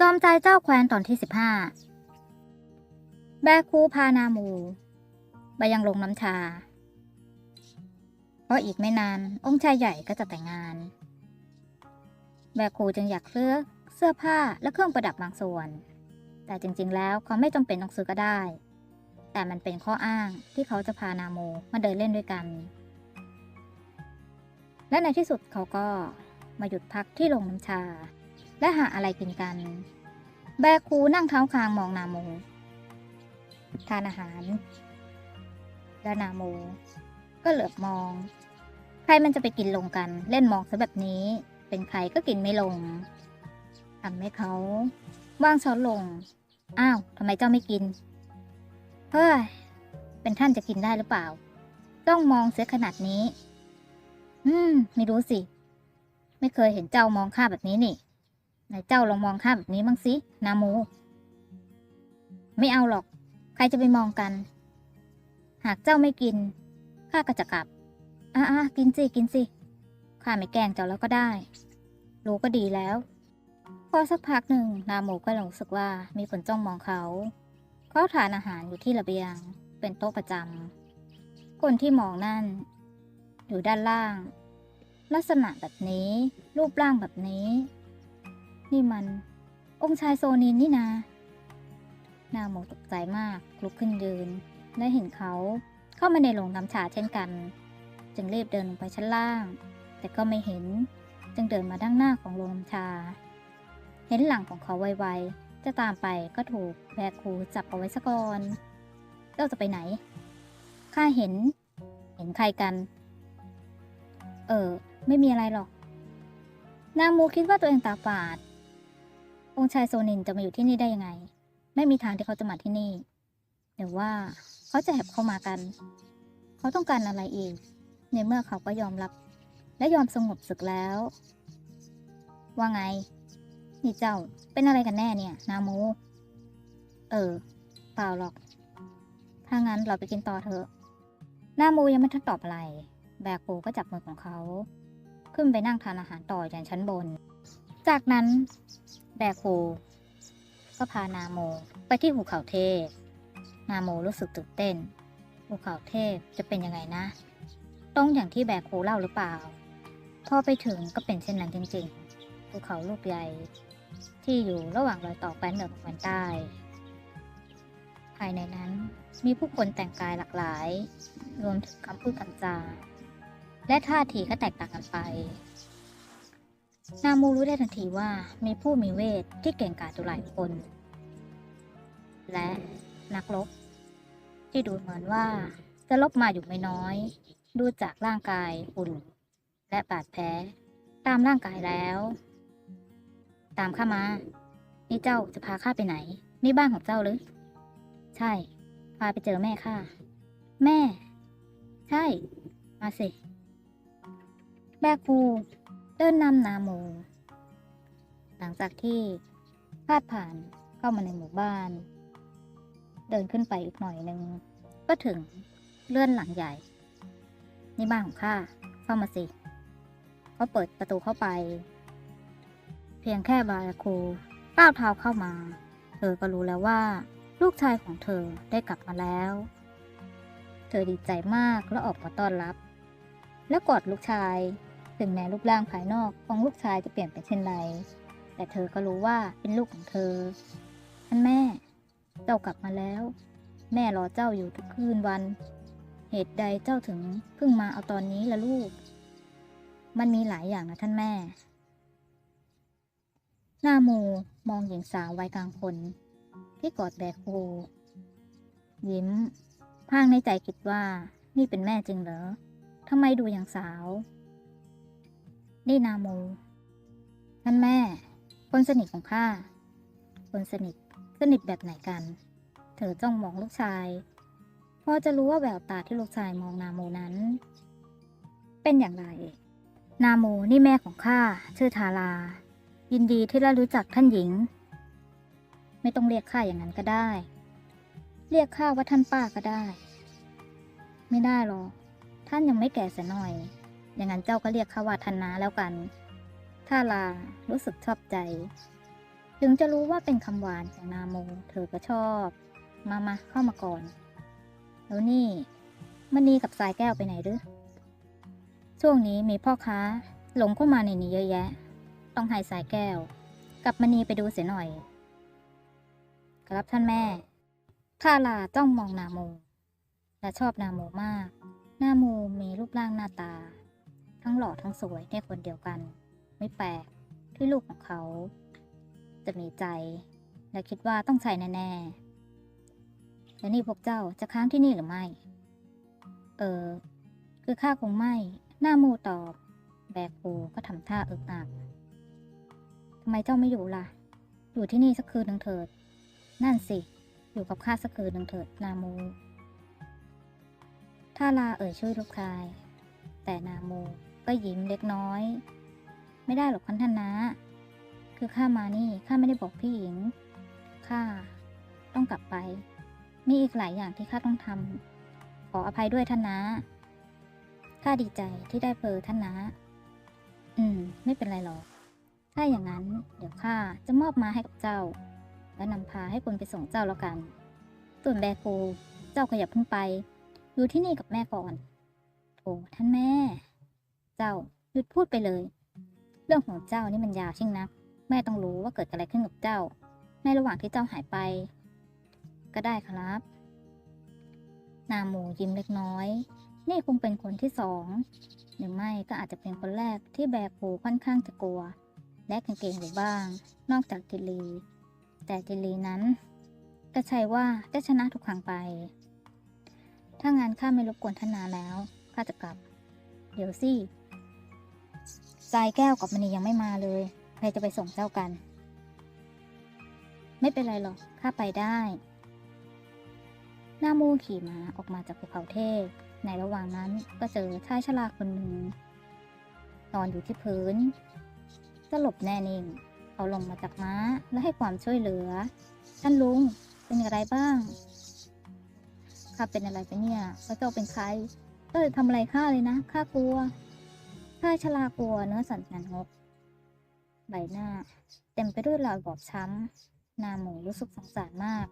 จอมใจเจ้าแคว้นตอนที่สิบห้าแบกคูพานามู ไปยังลงน้ำชา เพราะอีกไม่นาน องค์ชายใหญ่ก็จะแต่งงาน แบกคูจึงอยากเลือกเสื้อผ้าและเครื่องประดับบางส่วน แต่จริงๆ แล้วเขาไม่จำเป็นต้องซื้อก็ได้ แต่มันเป็นข้ออ้างที่เขาจะพานาโมมาเดินเล่นด้วยกัน และในที่สุดเขาก็มาหยุดพักที่โรงน้ำชา และหาอะไรกินกัน แบคูนั่งเท้าคางมองนาโม ทานอาหาร และนาโม ก็เหลือบมอง ใครมันจะไปกินลงกัน เล่นมองซะแบบนี้ เป็นใครก็กินไม่ลงทำให้เขาว่างช้อนลง อ้าวทำไมเจ้าไม่กิน เฮ้ย เป็นท่านจะกินได้หรือเปล่า ต้องมองเสียขนาดนี้ อืม ไม่รู้สิ ไม่เคยเห็นเจ้ามองข้าแบบนี้นี่ ไหนเจ้าลองมองข้าแบบนี้บ้างสินาโม ไม่เอาหรอก ใครจะไปมองกัน หากเจ้าไม่กิน ข้าก็จะกลับอ่ากินสิกินสิข้าไม่แกล้งเจ้าแล้วก็ได้ รู้ก็ดีแล้ว พอสักพักหนึ่งนาโมก็รู้สึกว่ามีคนจ้องมองเขา เขาทานอาหารอยู่ที่ระเบียง เป็นโต๊ะประจำคนที่มองนั่น อยู่ด้านล่าง ลักษณะแบบนี้ รูปร่างแบบนี้ นี่มัน องค์ชายโซนินนี่นา นาโมตกใจมากลุกขึ้นยืน และเห็นเขาเข้ามาในโรงน้ำชาเช่นกัน จึงรีบเดินลงไปชั้นล่าง แต่ก็ไม่เห็นจึงเดินมาด้านหน้าของโรงน้ำชา เห็นหลังของเขาไวๆ จะตามไปก็ถูกแบกครูจับเอาไว้ซะก่อนเจ้าจะไปไหน ข้าเห็น เห็นใครกัน เออ ไม่มีอะไรหรอก นางมูคิดว่าตัวเองตาฝาด องค์ชายโซนินจะมาอยู่ที่นี่ได้ยังไง ไม่มีทางที่เขาจะมาที่นี่หรือว่าเขาจะแอบเข้ามากัน เขาต้องการอะไรอีก ในเมื่อเขาก็ยอมรับ และยอมสงบศึกแล้ว ว่าไง นี่เจ้าเป็นอะไรกันแน่เนี่ย นามูเออ เปล่าหรอก ถ้างั้นเราไปกินต่อเถอะ นามูยังไม่ทันตอบอะไร แบกปูก็จับมือของเขา ขึ้นไปนั่งทานอาหารต่ออย่างชั้นบน จากนั้น แบกปูก็พานาโมไปที่ภูเขาเทพ นาโมรู้สึกตื่นเต้น ภูเขาเทพจะเป็นยังไงนะตรงอย่างที่แบกปูเล่าหรือเปล่า พอไปถึงก็เป็นเช่นนั้นจริงๆ ภูเขาลูกใหญ่ ที่อยู่ระหว่างรอยต่อแคว้นเหนือกับแคว้นใต้ ภายในนั้นมีผู้คนแต่งกายหลากหลาย รวมถึงคำพูดคำจา และท่าทีก็แตกต่างกันไป นามูรู้ได้ทันทีว่ามีผู้มีเวทที่เก่งกาจอยู่หลายคน และนักรบที่ดูเหมือนว่าจะลบมาอยู่ไม่น้อย ดูจากร่างกายหุ่นและบาดแผลตามร่างกายแล้ว ตามข้ามา นี่เจ้าจะพาข้าไปไหน นี่บ้านของเจ้าหรือ ใช่ พาไปเจอแม่ข้า แม่ ใช่ มาสิ แบกฟู เดินนำนาโม หลังจากที่พาดผ่านเข้ามาในหมู่บ้าน เดินขึ้นไปอีกหน่อยหนึ่ง ก็ถึงเลื่อนหลังใหญ่ นี่บ้านของข้าเข้ามาสิ เขาเปิดประตูเข้าไป เพียงแค่บาราคูก้าวเท้าเข้ามา เธอก็รู้แล้วว่า ลูกชายของเธอได้กลับมาแล้ว เธอดีใจมากและออกมาต้อนรับ และกอดลูกชาย ถึงแม้รูปร่างภายนอกของลูกชายจะเปลี่ยนไปเช่นไร แต่เธอก็รู้ว่าเป็นลูกของเธอ ท่านแม่ เจ้ากลับมาแล้ว แม่รอเจ้าอยู่ทุกคืนวัน เหตุใดเจ้าถึงเพิ่งมาเอาตอนนี้ละลูก มันมีหลายอย่างนะท่านแม่ หน้าโมมองหญิงสาววัยกลางคน ที่กอดแบกโฮยิ้มพางในใจคิดว่านี่เป็นแม่จริงเหรอทำไมดูอย่างสาว นี่นาโมท่านแม่ คนสนิทของข้า คนสนิทสนิทแบบไหนกัน เธอจ้องมองลูกชายพอจะรู้ว่าแววตาที่ลูกชายมองนาโมนั้น เป็นอย่างไร นาโมนี่แม่ของข้าชื่อทารา ยินดีที่ได้รู้จักท่านหญิง ไม่ต้องเรียกข้าอย่างนั้นก็ได้ เรียกข้าว่าท่านป้าก็ได้ ไม่ได้หรอกท่านยังไม่แก่เสียหน่อย อย่างนั้นเจ้าก็เรียกข้าว่าท่านาแล้วกันท่าลารู้สึกชอบใจ ถึงจะรู้ว่าเป็นคำหวานของนาโม เธอก็ชอบ มามาเข้ามาก่อน แล้วนี่มณีกับสายแก้วไปไหนหรือ ช่วงนี้มีพ่อค้า หลงเข้ามาในนี้เยอะแยะ ต้องให้สายแก้ว กับมณีไปดูเสียหน่อย ครับท่านแม่ท่าลาจ้องมองนาโม และชอบนาโมมาก นาโมมีรูปร่างหน้าตา ทั้งหล่อทั้งสวยในคนเดียวกัน ไม่แปลกที่ลูกของเขา จะมีใจ และคิดว่าต้องใช่แน่ๆและนี่พวกเจ้าจะค้างที่นี่หรือไม่ เออ คือข้าคงไม่ หน้ามูตอบ แบกโูก็ทำท่าอึกอักทำไมเจ้าไม่อยู่ล่ะ อยู่ที่นี่สักคืนหนึ่งเถิด นั่นสิ อยู่กับข้าสักคืนหนึ่งเถิดนามูท่าลาเอ่ยช่วยลูกชาย แต่นามู ก็ยิ้มเล็กน้อย ไม่ได้หรอกพันธนะคือข้ามานี่ข้าไม่ได้บอกพี่หญิงข้าต้องกลับไป มีอีกหลายอย่างที่ข้าต้องทำขออภัยด้วยท่านนะข้าดีใจที่ได้เจอท่านนะ อืม ไม่เป็นไรหรอก ถ้าอย่างนั้น เดี๋ยวข้าจะมอบมาให้กับเจ้า และนำพาให้คนไปส่งเจ้าแล้วกัน ส่วนแบโกเจ้าขยับเพิ่งไป อยู่ที่นี่กับแม่ก่อนโถท่านแม่ เจ้าหยุดพูดไปเลย เรื่องของเจ้านี่มันยาวชิ่งนัก แม่ต้องรู้ว่าเกิดอะไรขึ้นกับเจ้า ในระหว่างที่เจ้าหายไป ก็ได้ครับ นาโมยิ้มเล็กน้อย นี่คงเป็นคนที่สองหรือไม่ก็อาจจะเป็นคนแรกที่แบกโูค่อนข้างจะกลัว และกางเกงอยู่บ้าง นอกจากติลี แต่ติลีนั้น ก็ใช่ว่าจะชนะทุกครั้งไป ถ้างานข้าไม่รบกวนท่านนาแล้วข้าจะกลับ เดี๋ยวสิ สายแก้วกับมณียังไม่มาเลย ใครจะไปส่งเจ้ากัน ไม่เป็นไรหรอก ข้าไปได้ หน้ามูขี่ม้าออกมาจากภูเขาเทพ ในระหว่างนั้นก็เจอชายชราคนหนึ่ง นอนอยู่ที่พื้นสลบแน่นิ่งเขาลงมาจากม้าและให้ความช่วยเหลือ ท่านลุงเป็นอะไรบ้างข้าเป็นอะไรไปเนี่ยพระเจ้าเป็นใครก็เลยทำอะไรข้าเลยนะ ข้ากลัว ชายชรากลัวเนื้อสันงันงกใบหน้า เต็มไปด้วยรอยบอบช้ำหนาหมูรู้สึกสงสารมาก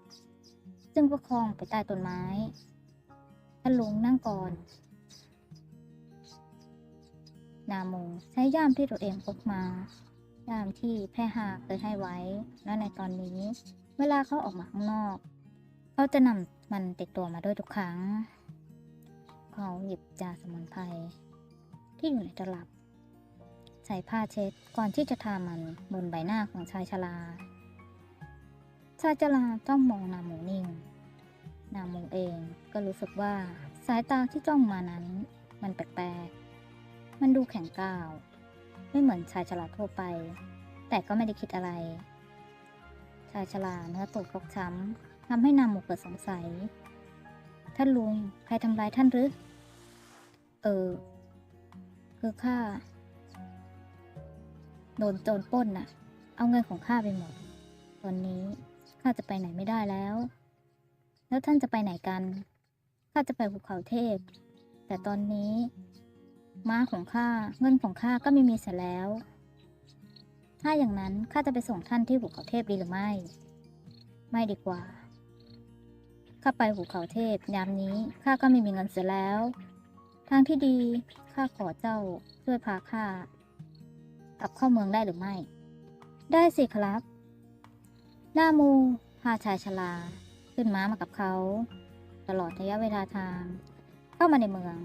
จึงประคองไปใต้ต้นไม้ท่านลุงนั่งก่อน นาโมใช้ย่ามที่ตัวเองพกมา ย่ามที่แพ่หาเคยให้ไว้ และในตอนนี้ เวลาเขาออกมาข้างนอก เขาจะนำมันติดตัวมาด้วยทุกครั้ง เขาหยิบยาสมุนไพร ที่อยู่ในตลับ ใส่ผ้าเช็ดก่อนที่จะทามันบนใบหน้าของชายชราชายชราจ้องมองนาหมูนิ่ง นาหมูเองก็รู้สึกว่าสายตาที่จ้องมานั้น มันแปลกๆ มันดูแข็งก้าว ไม่เหมือนชายชราทั่วไป แต่ก็ไม่ได้คิดอะไร ชายชราเนื้อตัวฟกช้ำทำให้นาหมูเกิดสงสัย ท่านลุงใครทำร้ายท่านหรือ เออ คือข้าโดนโจรปล้นน่ะ เอาเงินของข้าไปหมด ตอนนี้ข้าจะไปไหนไม่ได้แล้ว แล้วท่านจะไปไหนกัน ข้าจะไปภูเขาเทพ แต่ตอนนี้ ม้าของข้าเงินของข้าก็ไม่มีเสียแล้ว ถ้าอย่างนั้นข้าจะไปส่งท่านที่ภูเขาเทพดีหรือไม่ ไม่ดีกว่า ข้าไปภูเขาเทพยามนี้ข้าก็ไม่มีเงินเสียแล้ว ทางที่ดี ข้าขอเจ้าช่วยพาข้ากลับเข้าเมืองได้หรือไม่ ได้สิครับ หน้ามูพาชายชราขึ้นม้ามากับเขา ตลอดระยะเวลาทาง เข้ามาในเมือง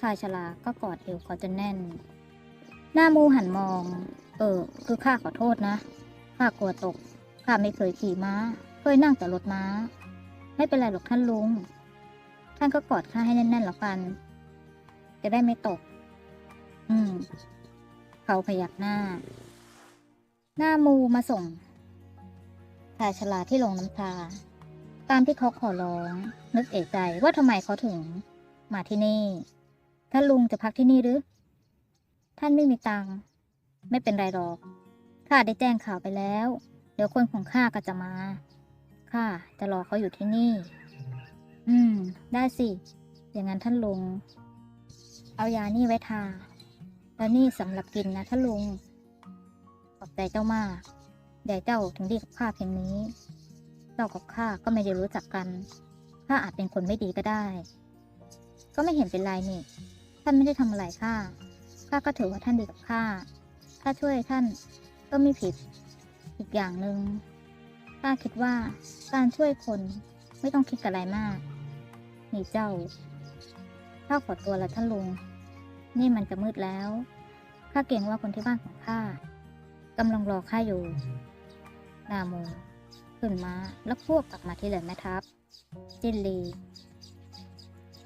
ชายชราก็กอดเอวเขาจนแน่น หน้ามูหันมอง เออ คือข้าขอโทษนะข้ากลัวตกข้าไม่เคยขี่ม้า เคยนั่งแต่รถม้า ไม่เป็นไรหรอกท่านลุง ท่านก็กอดข้าให้แน่นๆแล้วกัน จะได้ไม่ตก อืม เขาพยักหน้า หน้ามูมาส่งชายชราที่ลงน้ำชาตามที่เขาขอร้อง นึกเอกใจว่าทำไมเขาถึง มาที่นี่ ท่านลุงจะพักที่นี่หรือ ท่านไม่มีตังค์ไม่เป็นไรหรอก ข้าได้แจ้งข่าวไปแล้ว เดี๋ยวคนของข้าก็จะมา ข้าจะรอเขาอยู่ที่นี่ อืม ได้สิ อย่างนั้นท่านลุง เอายานี่ไว้ทา แล้วนี่สำหรับกินนะท่านลุง ขอบใจเจ้ามากยายเจ้าถึงดีกับข้าเพียงนี้ เจ้ากับข้าก็ไม่ได้รู้จักกัน ข้าอาจเป็นคนไม่ดีก็ได้ ก็ไม่เห็นเป็นไรนี่ ท่านไม่ได้ทำอะไรข้า ข้าก็ถือว่าท่านดีกับข้า ข้าช่วยท่านก็ไม่ผิด อีกอย่างหนึ่งข้าคิดว่าการช่วยคนไม่ต้องคิดอะไรมาก นี่เจ้า ข้าขอตัวละท่านลุง นี่มันจะมืดแล้ว ข้าเกรงว่าคนที่บ้านของข้ากำลังรอข้าอยู่ นาโมขึ้นมาแล้วพวกกลับมาที่เหลือแม่ทัพ จินลี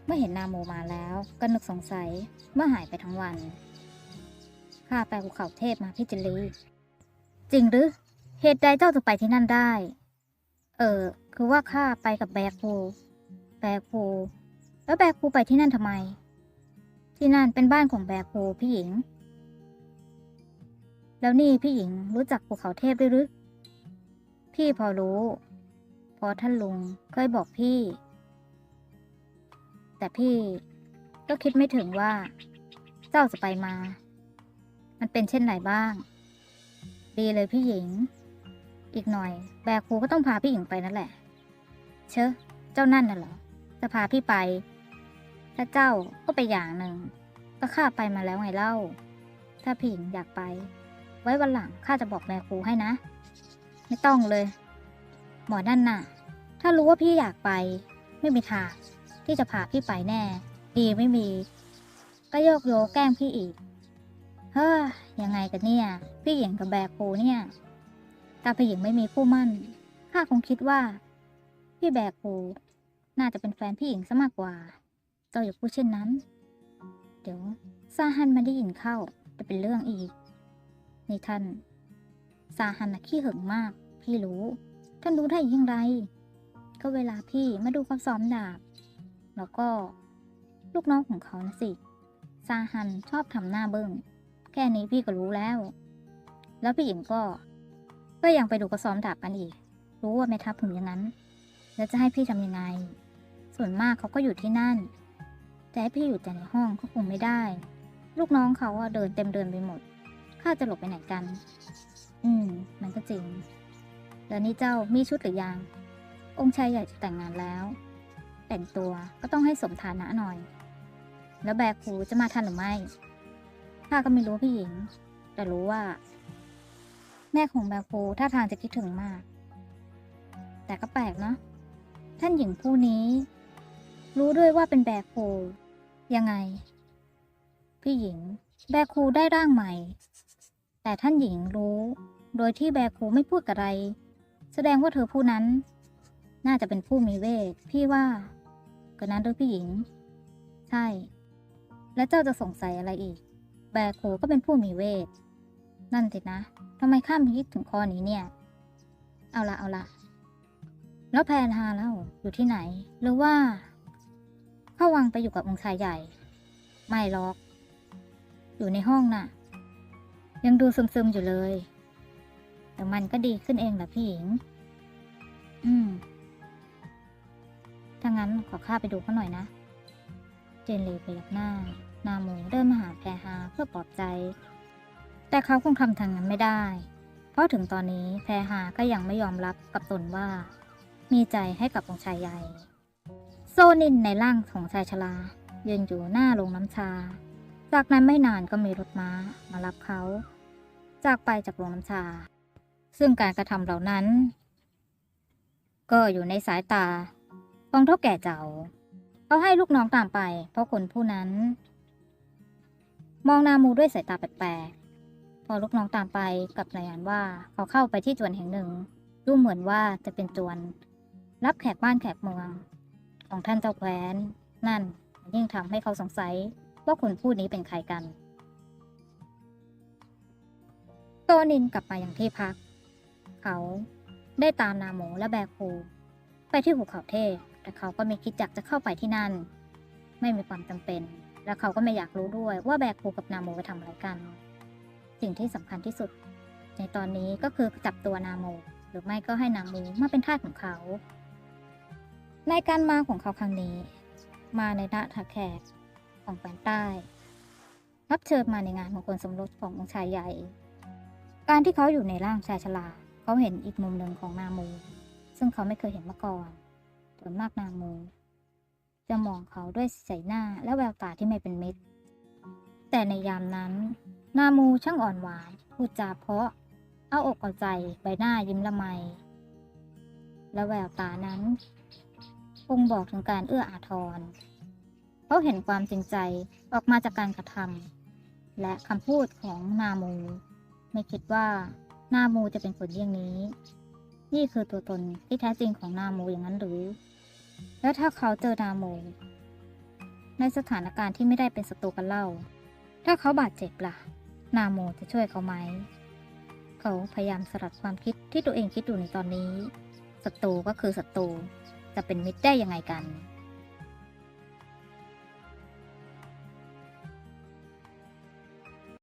เมื่อเห็นนาโมมาแล้วก็นึกสงสัยเมื่อหายไปทั้งวัน ข้าไปภูเขาเทพมาพี่จินลี จริงหรือ เหตุใดเจ้าจะไปที่นั่นได้ เออ คือว่าข้าไปกับแบกพูแบกพู แล้วแบกพูไปที่นั่นทำไม ที่นั่นเป็นบ้านของแบกพูพี่หญิง แล้วนี่พี่หญิงรู้จักภูเขาเทพด้วยหรือ พี่พอรู้ พอท่านลุงเคยบอกพี่ แต่พี่ก็คิดไม่ถึงว่า เจ้าจะไปมา มันเป็นเช่นไรบ้าง ดีเลยพี่หญิง อีกหน่อย แบกครูก็ต้องพาพี่หญิงไปนั่นแหละ เชอะ เจ้านั่นน่ะเหรอจะพาพี่ไป ถ้าเจ้าก็ไปอย่างหนึ่งก็ข้าไปมาแล้วไงเล่า ถ้าผิงอยากไป ไว้วันหลังข้าจะบอกแม่ครูให้นะ ไม่ต้องเลย หมอนั่นน่ะ ถ้ารู้ว่าพี่อยากไป ไม่มีทางที่จะพาพี่ไปแน่ ดีไม่มี ก็โยกโยแกล้งพี่อีก เฮ้ยยังไงกันเนี่ย พี่หญิงกับแบกปูเนี่ยถ้าพี่หญิงไม่มีคู่มั่นข้าคงคิดว่า พี่แบกปูน่าจะเป็นแฟนพี่หญิงซะมากกว่า เจ้าอย่าพูดเช่นนั้น เดี๋ยวซาฮันมาได้ยินเข้าจะเป็นเรื่องอีก นี่ท่านซาฮันนะขี้หึงมาก พี่รู้ ท่านรู้ได้อยังไงก็เวลาพี่มาดูเขาซ้อมดาบ แล้วก็ลูกน้องของเขานะสิซาฮันชอบทำหน้าเบิ้งแค่นี้พี่ก็รู้แล้ว แล้วพี่หญิงก็ ก็ยังไปดูกระซ้อมดาบกันอีก รู้ว่าแม่ทัพถึงอย่างนั้น แล้วจะให้พี่ทำยังไง ส่วนมากเขาก็อยู่ที่นั่น แต่ให้พี่อยู่แต่ในห้องก็คงไม่ได้ ลูกน้องเขาอะเดินเต็มเดินไปหมด ข้าจะหลบไปไหนกัน อืม มันก็จริง แล้วนี่เจ้ามีชุดหรือยัง องค์ชายใหญ่จะแต่งงานแล้ว แต่งตัวก็ต้องให้สมฐานะหน่อย แล้วแบกครูจะมาทันหรือไม่ ข้าก็ไม่รู้พี่หญิง แต่รู้ว่า แม่ของแบกครูท่าทางจะคิดถึงมาก แต่ก็แปลกเนาะ ท่านหญิงผู้นี้ รู้ด้วยว่าเป็นแบคู ยังไง พี่หญิง แบคูได้ร่างใหม่ แต่ท่านหญิงรู้ โดยที่แบคูไม่พูดอะไร แสดงว่าเธอผู้นั้น น่าจะเป็นผู้มีเวท พี่ว่าก็นั้นด้วยพี่หญิง ใช่ และเจ้าจะสงสัยอะไรอีก แบคูก็เป็นผู้มีเวท นั่นสินะทำไมข้ามคิดถึงข้อนี้เนี่ย เอาละเอาละแล้วแพนฮาแล้วอยู่ที่ไหน หรือว่า เข้าวังไปอยู่กับองค์ชายใหญ่ ไม่หรอก อยู่ในห้องน่ะ ยังดูซึมๆอยู่เลย แต่มันก็ดีขึ้นเองแหละพี่หญิง อืม ถ้างั้นขอข้าไปดูเขาหน่อยนะ เจนเลีไปยักหน้า นาโมเดินมาหาแพรฮาเพื่อปลอบใจ แต่เขาคงทำทางนั้นไม่ได้ เพราะถึงตอนนี้แพรฮาก็ยังไม่ยอมรับกับตนว่า มีใจให้กับองค์ชายใหญ่ โซนินในร่างของชายชรายืนอยู่หน้าโรงน้ำชา จากนั้นไม่นานก็มีรถม้ามารับเขา จากไปจากโรงน้ำชา ซึ่งการกระทำเหล่านั้น ก็อยู่ในสายตาของเท่าแก่เจ้าเขาให้ลูกน้องตามไป เพราะคนผู้นั้น มองนามูด้วยสายตาแปลกๆพอลูกน้องตามไปกับรายงานว่าเขาเข้าไปที่จวนแห่งหนึ่ง ดูเหมือนว่าจะเป็นจวน รับแขกบ้านแขกเมือง ของท่านเจ้าแคว้น นั่นยิ่งทำให้เขาสงสัยว่าคนผู้นี้เป็นใครกัน โตนินกลับมาอย่างที่พัก เขาได้ตามนาโมและแบกคูไปที่ภูเขาเทพ แต่เขาก็ไม่คิดอยากจะเข้าไปที่นั่น ไม่มีความจำเป็น และเขาก็ไม่อยากรู้ด้วยว่าแบกคูกับนาโมไปทำอะไรกัน สิ่งที่สำคัญที่สุด ในตอนนี้ก็คือจับตัวนาโม หรือไม่ก็ให้นาโมมาเป็นทาสของเขา ในการมาของเขาครั้งนี้ มาในณทาแขกของแคว้นใต้ รับเชิญมาในงานมงคลสมรสขององค์ชายใหญ่ การที่เขาอยู่ในร่างชายชราเขาเห็นอีกมุมหนึ่งของนามู ซึ่งเขาไม่เคยเห็นมาก่อนส่วนมากนามู จะมองเขาด้วยใส่หน้าและแววตาที่ไม่เป็นมิตร แต่ในยามนั้น นามูช่างอ่อนหวานพูดจาเพราะเอาอกเอาใจใบหน้ายิ้มละไมและแววตานั้น คงบอกถึงการเอื้ออาทรเขาเห็นความจริงใจออกมาจากการกระทำและคำพูดของนามูไม่คิดว่านามูจะเป็นคนเยี่ยงนี้ นี่คือตัวตนที่แท้จริงของนามูอย่างนั้นหรือ แล้วถ้าเขาเจอนามูในสถานการณ์ที่ไม่ได้เป็นศัตรูกันเล่า ถ้าเขาบาดเจ็บล่ะ นาโมจะช่วยเขาไหม เขาพยายามสลัดความคิดที่ตัวเองคิดอยู่ในตอนนี้ศัตรูก็คือศัตรู จะเป็นมิตรได้ยังไงกัน